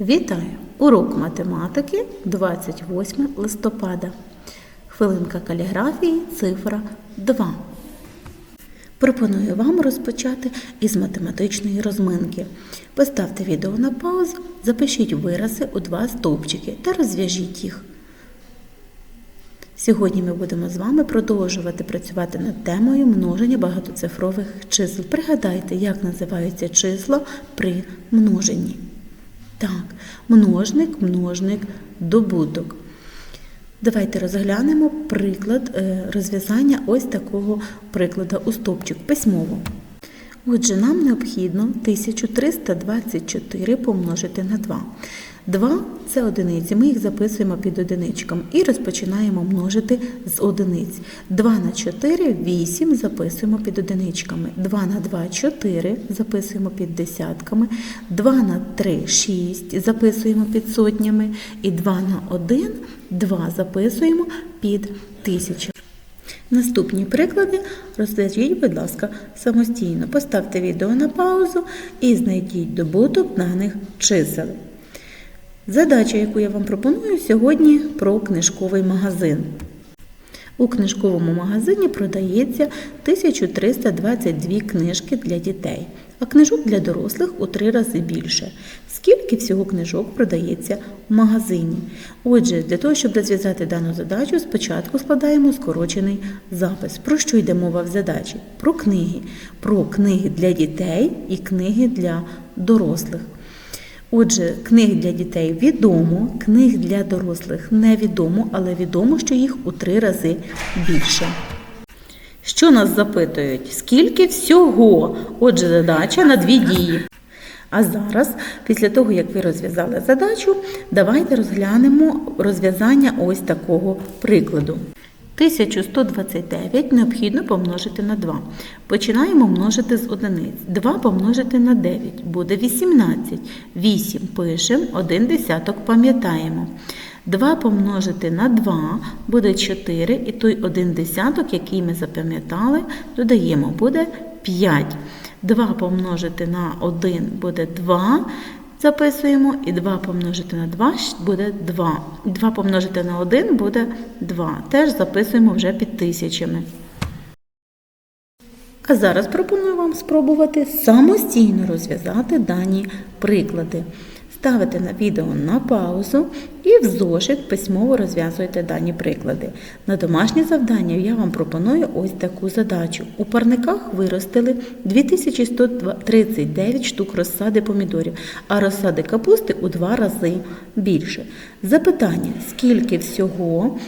Вітаю! Урок математики 28 листопада. Хвилинка каліграфії, цифра 2. Пропоную вам розпочати із математичної розминки. Поставте відео на паузу, запишіть вирази у два стовпчики та розв'яжіть їх. Сьогодні ми будемо з вами продовжувати працювати над темою множення багатоцифрових чисел. Пригадайте, як називаються числа при множенні. Так, множник, множник, добуток. Давайте розглянемо приклад е, розв'язання ось такого прикладу у стопчик письмово. Отже, нам необхідно 1324 помножити на 2. 2 – це одиниці, ми їх записуємо під одиничком і розпочинаємо множити з одиниць. 2 на 4 – 8, записуємо під одиничками. 2 на 2 – 4, записуємо під десятками. 2 на 3 – 6, записуємо під сотнями. І 2 на 1 – 2 записуємо під тисячами. Наступні приклади розв'яжіть, будь ласка, самостійно. Поставте відео на паузу і знайдіть добуток даних чисел. Задача, яку я вам пропоную сьогодні про книжковий магазин. У книжковому магазині продається 1322 книжки для дітей, а книжок для дорослих у три рази більше. Скільки всього книжок продається в магазині? Отже, для того, щоб розв'язати дану задачу, спочатку складаємо скорочений запис. Про що йде мова в задачі? Про книги, про книги для дітей і книги для дорослих. Отже, книг для дітей відомо, книг для дорослих невідомо, але відомо, що їх у три рази більше. Що нас запитують? Скільки всього? Отже, задача на дві дії. А зараз, після того, як ви розв'язали задачу, давайте розглянемо розв'язання ось такого прикладу. 1129 необхідно помножити на 2. Починаємо множити з одиниць. 2 помножити на 9 буде 18. 8 пишемо, 1 десяток пам'ятаємо. 2 помножити на 2 буде 4, і той 1 десяток, який ми запам'ятали, додаємо, буде 5. 2 помножити на 1 буде 2. Записуємо і 2 помножити на 2 буде 2. 2 помножити на 1 буде 2. Теж записуємо вже під тисячами. А зараз пропоную вам спробувати самостійно розв'язати дані приклади. Ставите на відео на паузу і в зошит письмово розв'язуєте дані приклади. На домашнє завдання я вам пропоную ось таку задачу. У парниках виростили 2139 штук розсади помідорів, а розсади капусти у два рази більше. Запитання: скільки всього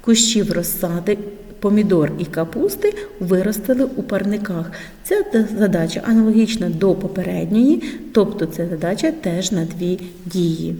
кущів розсади помідор і капусти виростили у парниках. Ця задача аналогічна до попередньої, тобто це задача теж на дві дії.